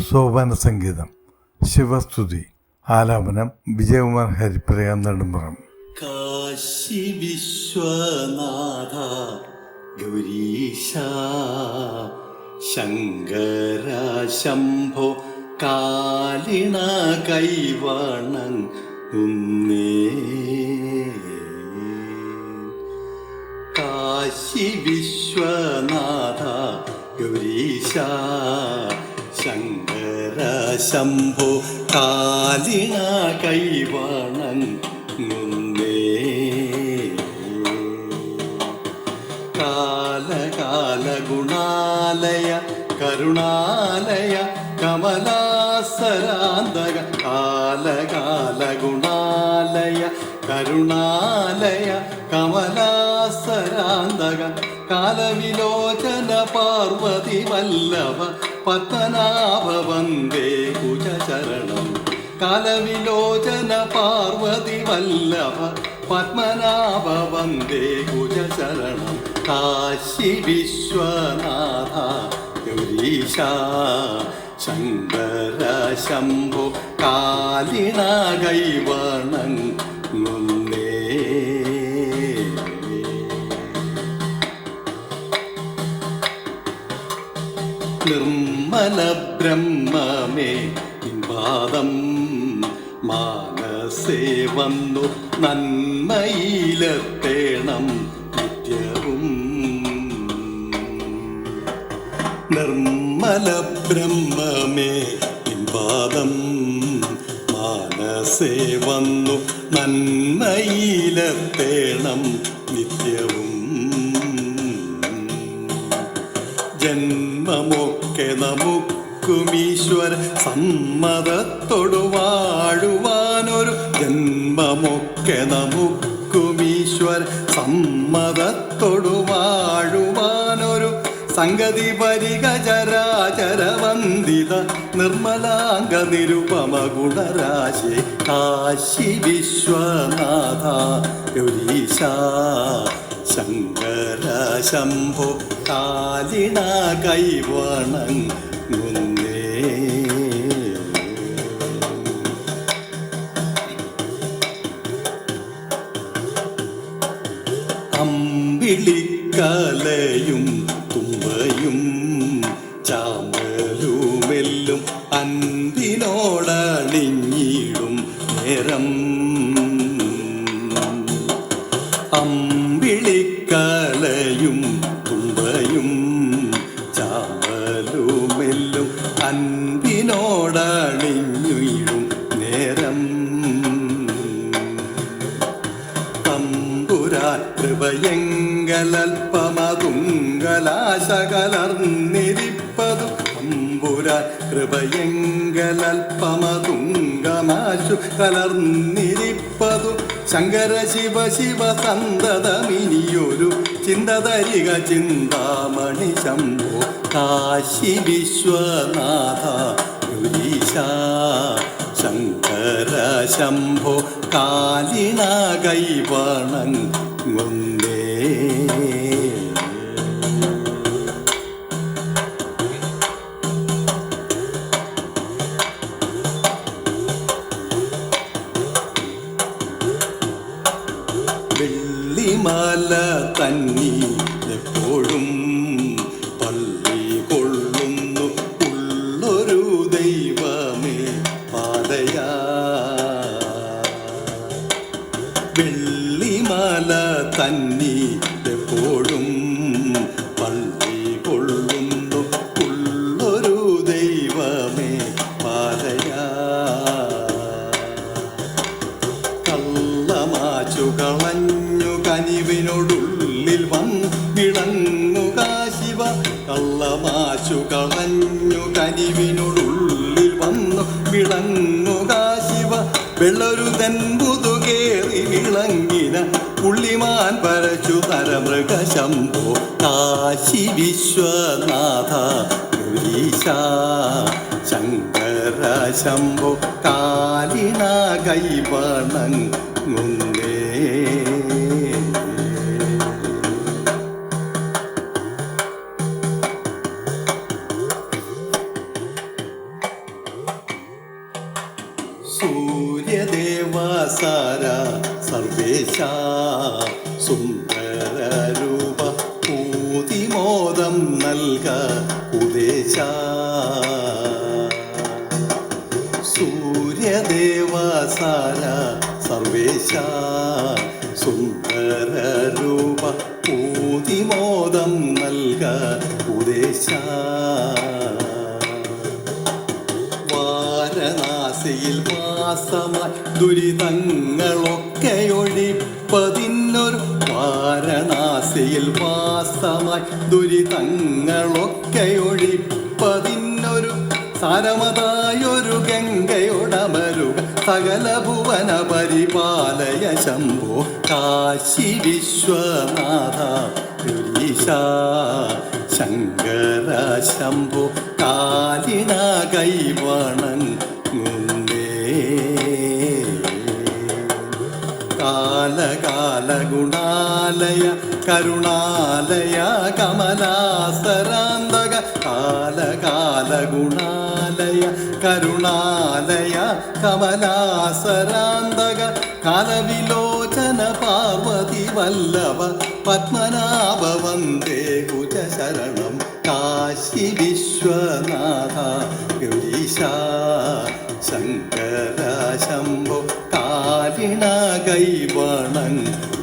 സോപാന സംഗീതം. ശിവസ്തുതി. ആലാപനം. വിജയകുമാർ ഹരിപ്രിയ നെടുമ്പുറം കാശി വിശ്വനാഥ ഗൗരീശ ശങ്കര ശംഭോ കാലിണ കൈവണ കാശി വിശ്വനാഥ ഗൗരീശ ശങ്കര ശംഭോ കാലിണ കൈവണങ്ങുന്നേ കാലകാല ഗുണാലയ കരുണാലയ കമലാസരാന്തക കാലകാല ഗുണാലയ കരുണാലയ കമലാസരാന്തക കാലവിലോചന പാർവതി വല്ലഭ പത്തനാഭ വന്ദേ കുജചരണം കലവിലോചന പാർവതി വല്ലഭ പത്മനാഭ വന്ദേ കുജചരണം കാശി വിശ്വനാഥ ഗൗരീശ ശങ്കര ശംഭു കാലിണ കൈവണങ്ങുന്നേ നിർമ്മല ബ്രഹ്മമേ പാദം മാനസേ വന്നു നന്മയിലെത്തേണം നിത്യവും. നിർമ്മല ബ്രഹ്മമേ പാദം മാനസേ വന്നു നന്മയിലെത്തേണം ജന്മമൊക്കെ നമുക്കുമീശ്വര സമ്മതത്തോടു വാഴുവാനൊരു ജന്മമൊക്കെ നമുക്കുമീശ്വര സമ്മതത്തോടു വാഴുവാനൊരു സംഗതി പരിക ചരാചര വന്ദിത നിർമ്മലാംഗ നിരുപമ ഗുണരാശി കാശി വിശ്വനാഥ ഗൗരീശ. ശങ്കര ശംഭോ കാലിണ കൈവണങ്ങുന്നേ അമ്പിളിക്കലയും തുമ്പയും ചാമലുമെല്ലും അന്തിനോടണിഞ്ഞിടും നേരം അമ്പിളിക്കലയും തുമ്പയും ചാവലുമെല്ലും അൻപിനോടണിഞ്ഞുയിടും നേരം. തമ്പുരാൻ കൃപയെങ്കലൽപ്പമതുങ്കലാശകലർന്നിരിപ്പതു തമ്പുരാൻ കൃപയെങ്കലൽപ്പമതുങ്കമാശു കലർന്നിരിപ്പതു. ശങ്കര ശിവ ശിവ സന്തതമിനിയൊരു ചിന്തതരിക ചിന്താമണി ശംഭോ. കാശി വിശ്വനാഥ ഗുരീശ. ശങ്കര ശംഭോ കാലിണ വെള്ളിമാല തന്നി എപ്പോഴും പള്ളി കൊള്ളുന്നു ഉള്ളൊരു ദൈവമേ പാതയാ. വെള്ളിമാല തന്നി എപ്പോഴും വെള്ളൊരു തെൻപുതു കേറി വിളങ്ങിന പുള്ളിമാൻ പരച്ചു തരമൃഗ ശംഭോ കാശി വിശ്വനാഥ ഗൗരീശ ശങ്കര ശംഭോ കാലിന കൈവണങ്ങുന്നേ സുന്ദരരൂപ പൂതിമോദം നൽക ഉദേശ. സൂര്യദേവസാര സർവേശ. സുന്ദരരൂപ പൂതിമോദം നൽക ഉദേശ. വാരണാസിയിൽ വാസമായി ദുരിതങ്ങളൊക്കെ ഒഴിപ്പതിനൊരു വാരണാസിയിൽ വാസമായി ദുരിതങ്ങളൊക്കെ ഒഴിപ്പതിനൊരു സാരമതായൊരു ഗംഗയോടമരുക സകല ഭുവന പരിപാലയ ശംഭോ. കാശി വിശ്വനാഥ ഗുരീശ ശങ്കര ശംഭോ. കാലിന കൈവണങ്ങുന്നേ കാലകാല ഗുണാലയ കരുണാലയ കമലാസരാന്തക കാലകാല ഗുണാലയ കരുണാലയ കമലാസരാന്തക കാലവിലോചന പാർവതി വല്ലഭ പത്മനാഭ വന്ദേ കുജ ശരണം കാശി വിശ്വനാഥ ഗൗരീശ ശങ്കര ശംഭോ. കാലിണ കൈവണങ്ങുന്നേ